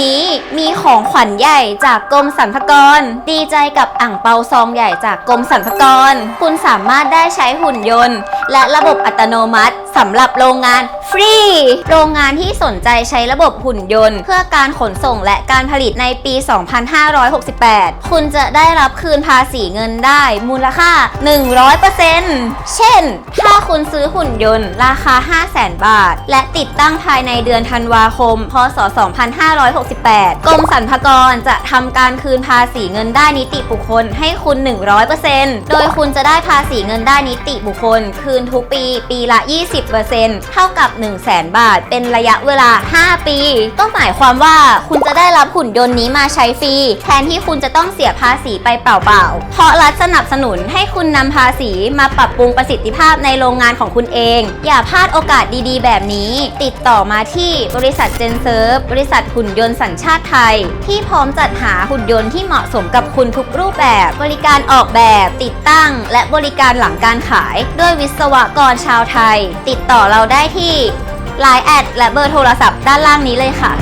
นี้มีของขวัญใหญ่จากกรมสรรพากร ดีใจกับอ่างเปาซองใหญ่จากกรมสรรพากร คุณสามารถได้ใช้หุ่นยนต์ และระบบอัตโนมัติ สำหรับโรงงานฟรี โรงงานที่สนใจใช้ระบบหุ่นยนต์ เพื่อการขนส่งและการผลิตในปี 2568 คุณจะได้รับคืนภาษีเงินได้มูลค่า 100%เช่น ถ้าคุณซื้อหุ่นยนต์ราคา 500,000 บาท และติดตั้งภายในเดือนธันวาคม พศ 2568 กรมสรรพากรจะทำการคืนภาษีเงินได้นิติบุคคลให้คุณ 100%โดยคุณจะได้ภาษีเงินได้นิติบุคคล คืนทุกปี ปีละ 20เท่ากับ 100,000 บาท เป็นระยะเวลา 5 ปี ก็หมายความว่าคุณจะได้รับหุ่นยนต์นี้มาใช้ฟรี แทนที่คุณจะต้องเสียภาษีไปเปล่าๆ เพราะรัฐสนับสนุนให้คุณนำภาษีมาปรับปรุงประสิทธิภาพในโรงงานของคุณเอง อย่าพลาดโอกาสดีๆ แบบนี้ ติดต่อมาที่บริษัทเจนเซิร์ฟบริษัทหุ่นยนต์สัญชาติไทย ที่พร้อมจัดหาหุ่นยนต์ที่เหมาะสมกับคุณทุกรูปแบบ บริการออกแบบ ติดตั้ง และบริการหลังการขาย ด้วยวิศวกรชาวไทย ติดติดต่อเราได้ที่ Line แอดและเบอร์โทรศัพท์ด้านล่างนี้เลยค่ะ